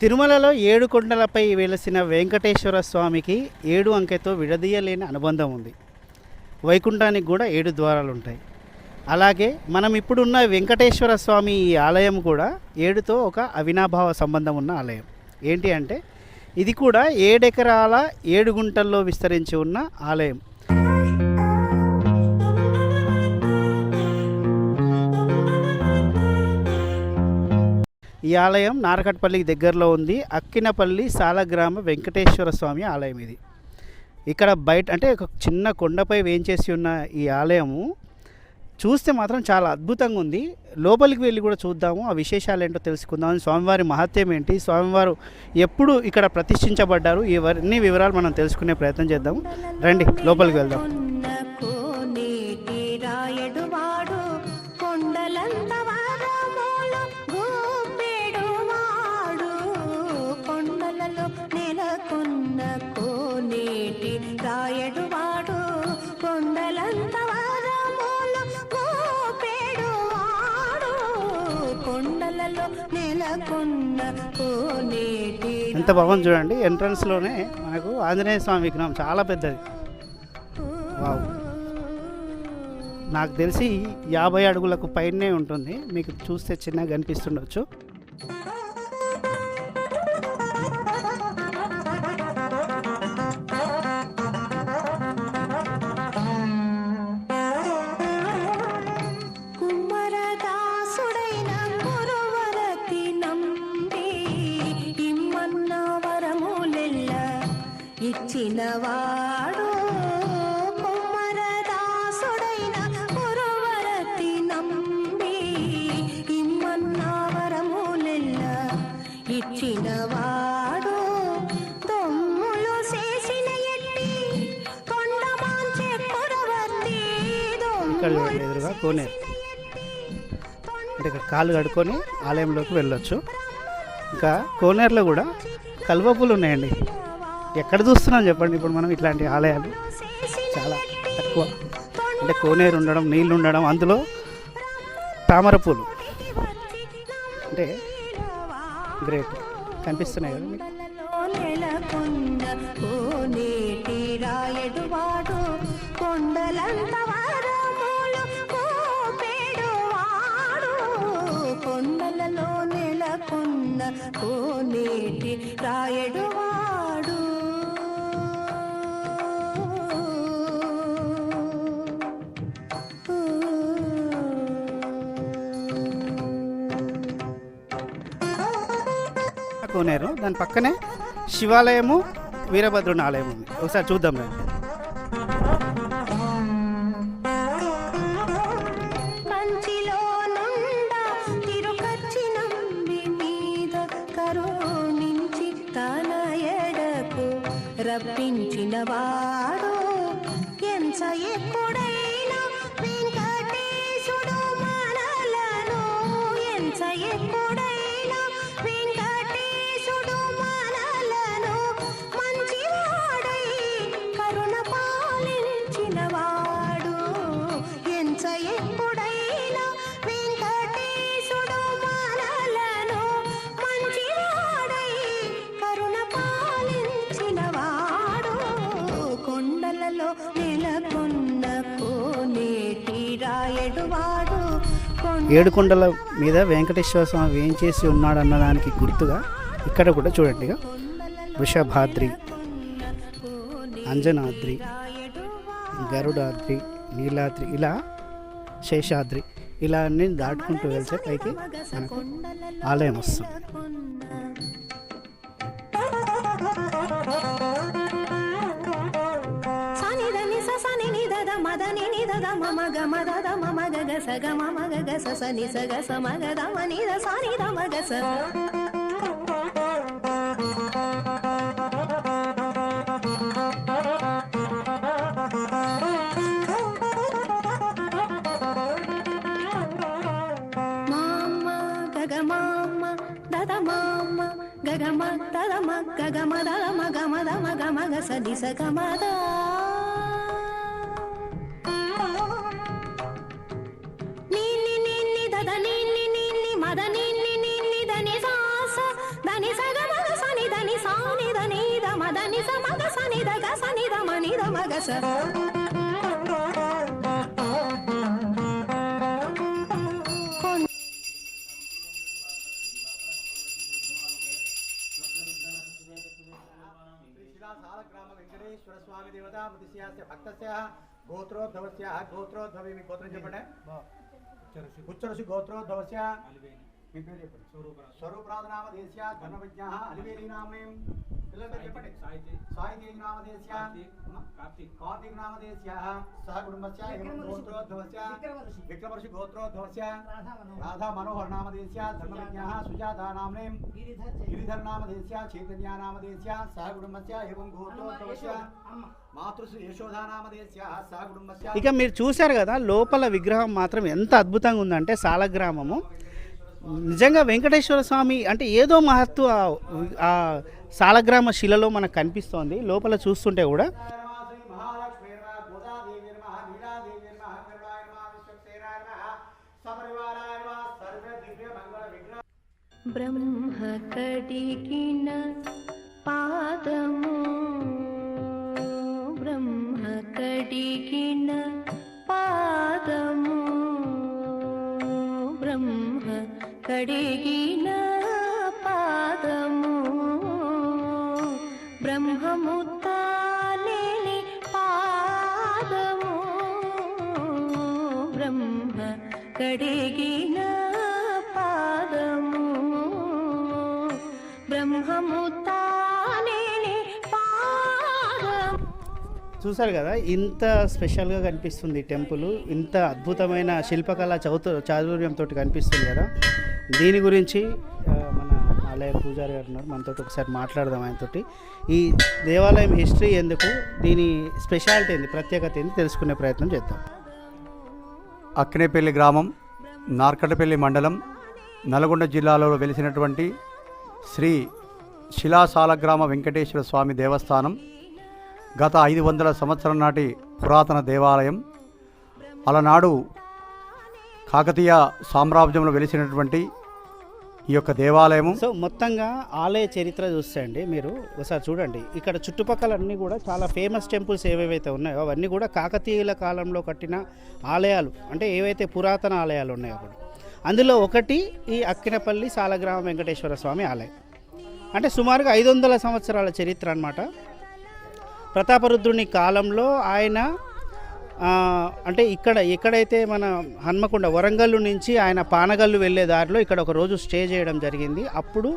తిరుమలలో ఏడు కొండలపై వెలసిన వెంకటేశ్వర స్వామికి ఏడు అంకెతో విడదీయలేని అనుబంధం ఉంది. వైకుంఠానికి కూడా ఏడు ద్వారాలు ఉంటాయి. అలాగే మనం ఇప్పుడున్న వెంకటేశ్వర స్వామి ఈ ఆలయం కూడా ఏడుతో ఒక అవినాభావ సంబంధం ఉన్న ఆలయం. ఏంటి అంటే ఇది కూడా ఏడెకరాల ఏడు గుంటల్లో విస్తరించి ఉన్న ఆలయం. ఈ ఆలయం నారకట్పల్లికి దగ్గరలో ఉంది. అక్కినపల్లి సాలగ్రామ వెంకటేశ్వర స్వామి ఆలయం ఇది. ఇక్కడ బయట అంటే ఒక చిన్న కొండపై వేయించేసి ఉన్న ఈ ఆలయము చూస్తే మాత్రం చాలా అద్భుతంగా ఉంది. లోపలికి వెళ్ళి కూడా చూద్దాము. ఆ విశేషాలు ఏంటో తెలుసుకుందాం. స్వామివారి మహత్యం ఏంటి? స్వామివారు ఎప్పుడు ఇక్కడ ప్రతిష్ఠించబడ్డారు? ఇవన్నీ వివరాలు మనం తెలుసుకునే ప్రయత్నం చేద్దాము. రండి లోపలికి వెళ్దాం. కోనేటి ఎంత బాగుంది చూడండి ఎంట్రన్స్లోనే మనకు ఆంజనేయ స్వామి విగ్రహం చాలా పెద్దది. వావ్ నాకు తెలిసి యాభై అడుగులకు పైనే ఉంటుంది. మీకు చూస్తే చిన్నగా కనిపిస్తుండొచ్చు ఇచ్చినవాడు కుమ్మరదాసుడైన కురువరతి నంబి ఇమ్మన్న వరములెల్ల ఇచ్చినవాడు దొమ్ములు చేసిన ఎట్టి కొండమాంచె చూడండి ఎదురుగా కోనేరు. అంటే ఇక్కడ కాళ్ళు కడుక్కొని ఆలయంలోకి వెళ్ళొచ్చు. ఇంకా కోనేరులో కూడా కలువపులు ఉన్నాయండి. ఎక్కడ చూస్తున్నాం చెప్పండి? ఇప్పుడు మనం ఇట్లాంటి ఆలయాలు చాలా తక్కువ. అంటే కోనేరు ఉండడం నీళ్ళు ఉండడం అందులో తామర పూలు. అంటే గ్రేట్. కనిపిస్తున్నాయి కదా మీకు? నెలకొన్న కోనేటి రాయడు కోనేరు దాని పక్కనే శివాలయము వీరభద్రుని ఆలయం ఉంది. ఒకసారి చూద్దాం మేము మీద కరుణించి ఎడకు రప్పించిన ఏడుకొండల మీద వెంకటేశ్వర స్వామి వేయించేసి ఉన్నాడు అన్నదానికి గుర్తుగా ఇక్కడ కూడా చూడండి ఇక. వృషభాద్రి అంజనాద్రి గరుడాద్రి నీలాద్రి ఇలా శేషాద్రి ఇలా అన్ని దాటుకుంటూ వెళ్తే పైకి మనకు ఆలయం వస్తుంది. సాని దని మద ని ని దద మమ గ మద ద మమ గ గ స గ మమ గ గ స స ని స గ స మ గ ద మ ని ద స ని ద మ గ స గగమ గగ మామ దద మామ గగ మ దద మ గగ మ గ స ని స గ మ మనిద మగ స శ్రీశిలాసాలగ్రామ వెంకటేశ్వర స్వామి దేవతా మృతిస్యాస్య భక్తస్య గోత్రోద్భవస్య గోత్రోద్భవి గోత్రం చెప్పండి? ఉచ్చరసి గోత్రోద్భవస్య మీ పేరు చెప్పండి. స్వరూపరాధనామ దేశ్య ధర్మ విజ్ఞ అలివేలి నామేం పిల్లల పేరు చెప్పండి. సాయి నామ దేశ్య కార్తీక్. దేశ్య సహ కుటుంబస్య ఏవం గోత్రోద్భవస్య విక్రమర్షి. గోత్రోద్భవస్య రాధా మనోహర్ నామ దేశ్య ధర్మ విజ్ఞ సుజాత. నామేం గిరిధర్ నామ దేశ్య చైతన్య నామ దేశ్య సహ కుటుంబస్య ఏవం గోత్రోద్భవస్య మాతృశ్రీ యశోధా నామ దేశ్య సహ కుటుంబస్య ఇక మీరు చూశారు కదా లోపల విగ్రహం మాత్రం ఎంత అద్భుతంగా ఉందంటే సాలగ్రామము. నిజంగా వెంకటేశ్వర స్వామి అంటే ఏదో మహత్వ ఆ- సాలగ్రామ శిలలో మనకు కనిపిస్తోంది. లోపల చూస్తుంటే కూడా బ్రహ్మ మహాలక్ష్మీర్మ పాదము కడిగిన పాదము. బ్రహ్మము తానేని పాదము. బ్రహ్మ కడిగిన పాదము. బ్రహ్మము తానేని పాదము. చూసారు కదా ఇంత స్పెషల్గా కనిపిస్తుంది టెంపుల్ ఇంత అద్భుతమైన శిల్పకళ చౌతు చాతుర్యంతో కనిపిస్తుంది కదా. దీని గురించి మన ఆలయ పూజారి గారు ఉన్నారు. మనతో ఒకసారి మాట్లాడదాం ఆయనతోటి. ఈ దేవాలయం హిస్టరీ ఎందుకు దీని స్పెషాలిటీ ఏంది ప్రత్యేకత ఏంది తెలుసుకునే ప్రయత్నం చేద్దాం. అక్కినేపల్లి గ్రామం నార్కటపల్లి మండలం నల్గొండ జిల్లాలో వెలిసినటువంటి శ్రీ శిలాసాలగ్రామ వెంకటేశ్వర స్వామి దేవస్థానం గత ఐదు వందల సంవత్సరం నాటి పురాతన దేవాలయం అలనాడు కాకతీయ సామ్రాజ్యంలో వెలిసినటువంటి ఈ యొక్క దేవాలయము. సో మొత్తంగా ఆలయ చరిత్ర చూస్తే అండి మీరు. ఒకసారి చూడండి. ఇక్కడ చుట్టుపక్కల అన్నీ కూడా చాలా ఫేమస్ టెంపుల్స్ ఏవేవైతే ఉన్నాయో అవన్నీ కూడా కాకతీయుల కాలంలో కట్టిన ఆలయాలు. అంటే ఏవైతే పురాతన ఆలయాలు ఉన్నాయో కూడా. అందులో ఒకటి ఈ అక్కినపల్లి సాలగ్రామ వెంకటేశ్వర స్వామి ఆలయం. అంటే సుమారుగా ఐదు వందల సంవత్సరాల చరిత్ర అన్నమాట. ప్రతాపరుద్రుని కాలంలో ఆయన అంటే ఇక్కడ ఎక్కడైతే మన హన్మకొండ వరంగల్లు నుంచి ఆయన పానగల్లు వెళ్ళే దారిలో ఇక్కడ ఒక రోజు స్టే చేయడం జరిగింది. అప్పుడు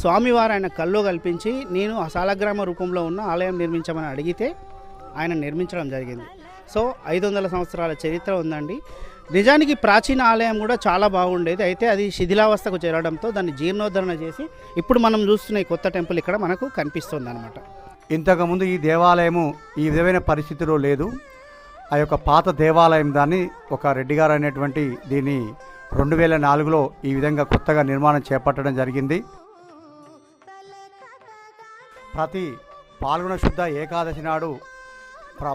స్వామివారు ఆయన కల్లో కల్పించి నేను ఆ సాలగ్రామ రూపంలో ఉన్న ఆలయం నిర్మించమని అడిగితే ఆయన నిర్మించడం జరిగింది. సో ఐదు వందల సంవత్సరాల చరిత్ర ఉందండి. నిజానికి ప్రాచీన ఆలయం కూడా చాలా బాగుండేది. అయితే అది శిథిలావస్థకు చేరడంతో దాన్ని జీర్ణోద్ధరణ చేసి ఇప్పుడు మనం చూస్తున్న ఈ కొత్త టెంపుల్ ఇక్కడ మనకు కనిపిస్తుంది అనమాట ఇంతకుముందు ఈ దేవాలయము ఈ విధమైన పరిస్థితిలో లేదు. ఆ యొక్క పాత దేవాలయం దాన్ని ఒక రెడ్డి గారు అనేటువంటి దీన్ని రెండు వేల నాలుగులో ఈ విధంగా కొత్తగా నిర్మాణం చేపట్టడం జరిగింది. ప్రతి పాల్గొన శుద్ధ ఏకాదశి నాడు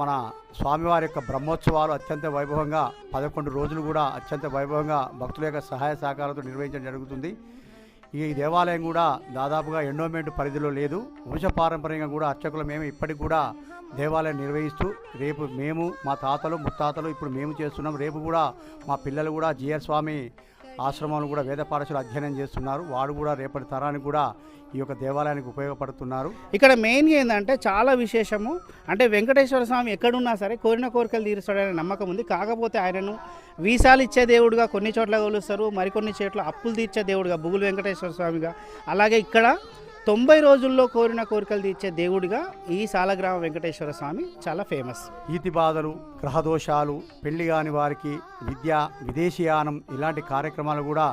మన స్వామివారి యొక్క బ్రహ్మోత్సవాలు అత్యంత వైభవంగా పదకొండు రోజులు కూడా అత్యంత వైభవంగా భక్తుల యొక్క సహాయ సహకారాలతో నిర్వహించడం జరుగుతుంది. ఈ దేవాలయం కూడా దాదాపుగా ఎండోమెంట్ పరిధిలో లేదు. వంశపారంపర్యంగా కూడా అర్చకులు మేము ఇప్పటికి కూడా దేవాలయం నిర్వహిస్తూ రేపు మేము మా తాతలు ముత్తాతలు ఇప్పుడు మేము చేస్తున్నాం. రేపు కూడా మా పిల్లలు కూడా జిఆర్ స్వామి ఆశ్రమాలు కూడా వేద పాఠశాల అధ్యయనం చేస్తున్నారు. వాడు కూడా రేపటి తరానికి కూడా ఈ యొక్క దేవాలయానికి ఉపయోగపడుతున్నారు. ఇక్కడ మెయిన్గా ఏంటంటే చాలా విశేషము. అంటే వెంకటేశ్వర స్వామి ఎక్కడున్నా సరే కోరిన కోరికలు తీరుస్తాడనే నమ్మకం ఉంది. కాకపోతే ఆయనను వీసాలు ఇచ్చే దేవుడుగా కొన్ని చోట్ల కొలుస్తారు. మరికొన్ని చోట్ల అప్పులు తీర్చే దేవుడుగా బుగులు వెంకటేశ్వర స్వామిగా. అలాగే ఇక్కడ తొంభై రోజుల్లో కోరిన కోరికలు తీర్చే దేవుడిగా ఈ సాలగ్రామ వెంకటేశ్వర స్వామి చాలా ఫేమస్. ఈతి బాధలు గ్రహదోషాలు పెళ్ళి కాని వారికి విద్య విదేశీయానం ఇలాంటి కార్యక్రమాలు కూడా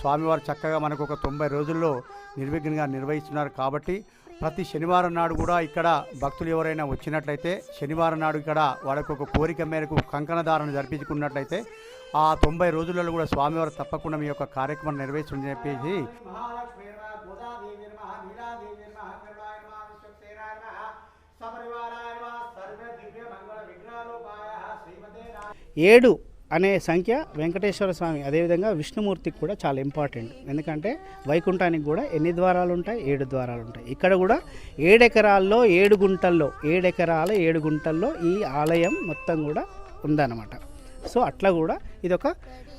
స్వామివారు చక్కగా మనకు ఒక తొంభై రోజుల్లో నిర్విఘ్నంగా నిర్వహిస్తున్నారు కాబట్టి ప్రతి శనివారం నాడు కూడా ఇక్కడ భక్తులు ఎవరైనా వచ్చినట్లయితే శనివారం నాడు ఇక్కడ వాళ్ళకు ఒక కోరిక మేరకు కంకణధారణ జరిపించుకున్నట్లయితే ఆ తొంభై రోజులలో కూడా స్వామివారు తప్పకుండా మీ యొక్క కార్యక్రమం నెరవేర్చుని చెప్పేసి ఏడు అనే సంఖ్య వెంకటేశ్వర స్వామి అదేవిధంగా విష్ణుమూర్తికి కూడా చాలా ఇంపార్టెంట్ ఎందుకంటే వైకుంఠానికి కూడా ఎన్ని ద్వారాలు ఉంటాయి? ఏడు ద్వారాలు ఉంటాయి. ఇక్కడ కూడా ఏడెకరాల్లో ఏడు గుంటల్లో ఏడెకరాల ఏడు గుంటల్లో ఈ ఆలయం మొత్తం కూడా ఉందన్నమాట. సో అట్లా కూడా ఇది ఒక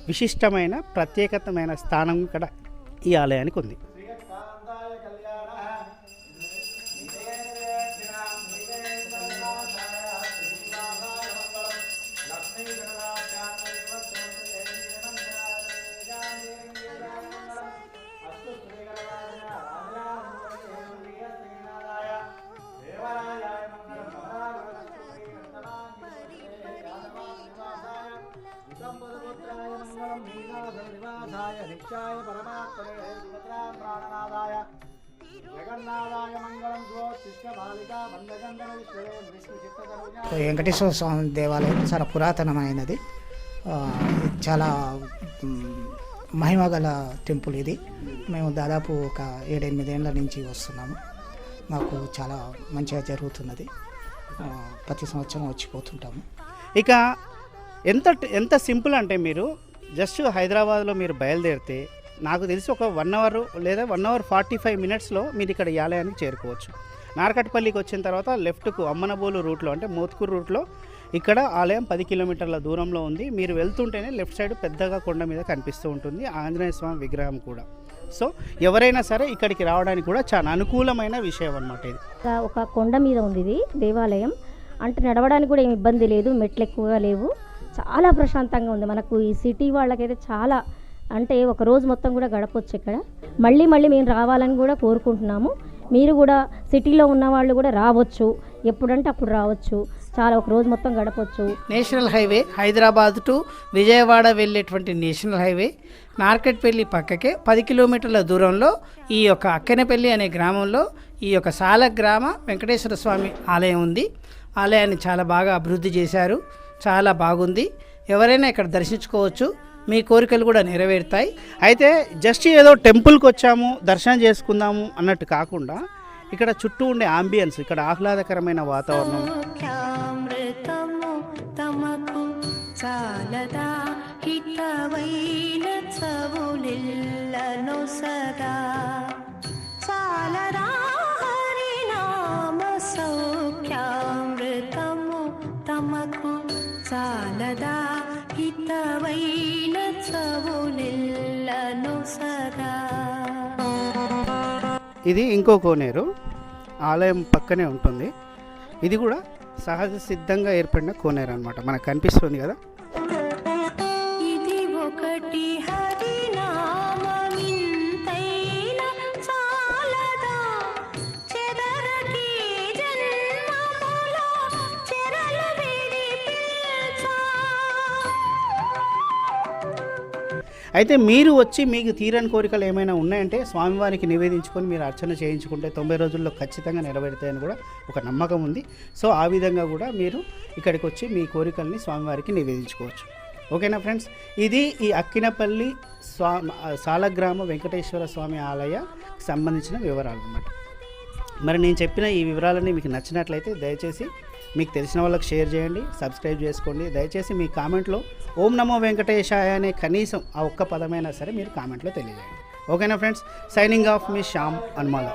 విశిష్టమైన ప్రత్యేకతమైన స్థానం ఇక్కడ ఈ ఆలయానికి ఉంది. నిత్యాయ పరమాత్మనే ప్రాణనాదాయ జగన్నాథాయ మంగళం గోత్తిష్ట బాలికా బంధగంధన విష్ణు వెంకటేశ్వర స్వామి దేవాలయం చాలా పురాతనమైనది. చాలా మహిమ గల టెంపుల్ ఇది. మేము దాదాపు ఒక ఏడెనిమిదేళ్ళ నుంచి వస్తున్నాము. మాకు చాలా మంచిగా జరుగుతున్నది. ప్రతి సంవత్సరం వచ్చిపోతుంటాము. ఇక ఎంత ఎంత సింపుల్ అంటే మీరు జస్ట్ హైదరాబాద్లో మీరు బయలుదేరితే నాకు తెలిసి ఒక వన్ అవర్ లేదా వన్ అవర్ ఫార్టీ ఫైవ్ మినిట్స్లో మీరు ఇక్కడ ఈ ఆలయానికి చేరుకోవచ్చు. నార్కట్పల్లికి వచ్చిన తర్వాత లెఫ్ట్కు అమ్మనబోలు రూట్లో అంటే మోత్కూరు రూట్లో ఇక్కడ ఆలయం పది కిలోమీటర్ల దూరంలో ఉంది. మీరు వెళ్తుంటేనే లెఫ్ట్ సైడ్ పెద్దగా కొండ మీద కనిపిస్తూ ఉంటుంది. ఆంజనేయ స్వామి విగ్రహం కూడా. సో ఎవరైనా సరే ఇక్కడికి రావడానికి కూడా చాలా అనుకూలమైన విషయం అనమాట ఇది. ఒక కొండ మీద ఉంది ఇది దేవాలయం. అంటే నడవడానికి కూడా ఏమి ఇబ్బంది లేదు. మెట్లు ఎక్కువగా లేవు. చాలా ప్రశాంతంగా ఉంది. మనకు ఈ సిటీ వాళ్ళకైతే చాలా అంటే ఒక రోజు మొత్తం కూడా గడపొచ్చు ఇక్కడ. మళ్ళీ మళ్ళీ మేము రావాలని కూడా కోరుకుంటున్నాము. మీరు కూడా సిటీలో ఉన్న వాళ్ళు కూడా రావచ్చు. ఎప్పుడంటే అప్పుడు రావచ్చు. చాలా ఒక రోజు మొత్తం గడపవచ్చు national highway Hyderabad to Vijayawada వెళ్ళేటువంటి నేషనల్ హైవే మార్కెట్పల్లి పక్కకే పది కిలోమీటర్ల దూరంలో ఈ యొక్క అక్కనపల్లి అనే గ్రామంలో ఈ యొక్క సాలగ్రామ వెంకటేశ్వర స్వామి ఆలయం ఉంది. ఆలయాన్ని చాలా బాగా అభివృద్ధి చేశారు. చాలా బాగుంది. ఎవరైనా ఇక్కడ దర్శించుకోవచ్చు. మీ కోరికలు కూడా నెరవేరుతాయి. అయితే జస్ట్ ఏదో టెంపుల్కి వచ్చాము దర్శనం చేసుకుందాము అన్నట్టు కాకుండా ఇక్కడ చుట్టూ ఉండే ఆంబియన్స్ ఇక్కడ ఆహ్లాదకరమైన వాతావరణం. హితవైన సదా. చాలదా హితవైన ఇది ఇంకో కోనేరు. ఆలయం పక్కనే ఉంటుంది. ఇది కూడా సహజ సిద్ధంగా ఏర్పడిన కోనేరు అనమాట మనకు కనిపిస్తుంది కదా? అయితే మీరు వచ్చి మీకు తీరని కోరికలు ఏమైనా ఉన్నాయంటే స్వామివారికి నివేదించుకొని మీరు అర్చన చేయించుకుంటే తొంభై రోజుల్లో ఖచ్చితంగా నెరవేరుతాయని కూడా ఒక నమ్మకం ఉంది. సో ఆ విధంగా కూడా మీరు ఇక్కడికి వచ్చి మీ కోరికల్ని స్వామివారికి నివేదించుకోవచ్చు. ఓకేనా ఫ్రెండ్స్? ఇది ఈ అక్కినపల్లి స్వా సాలగ్రామ వెంకటేశ్వర స్వామి ఆలయ సంబంధించిన వివరాలు అన్నమాట. మరి నేను చెప్పిన ఈ వివరాలన్నీ మీకు నచ్చినట్లయితే దయచేసి మీకు తెలిసిన వాళ్ళకి షేర్ చేయండి సబ్స్క్రైబ్ చేసుకోండి. దయచేసి మీ కామెంట్లో ఓం నమో వెంకటేశాయ అనే కనీసం ఆ ఒక్క పదమైనా సరే మీరు కామెంట్లో తెలియజేయండి. ఓకేనా ఫ్రెండ్స్? సైనింగ్ ఆఫ్ మీ శ్యామ్ అన్మాల.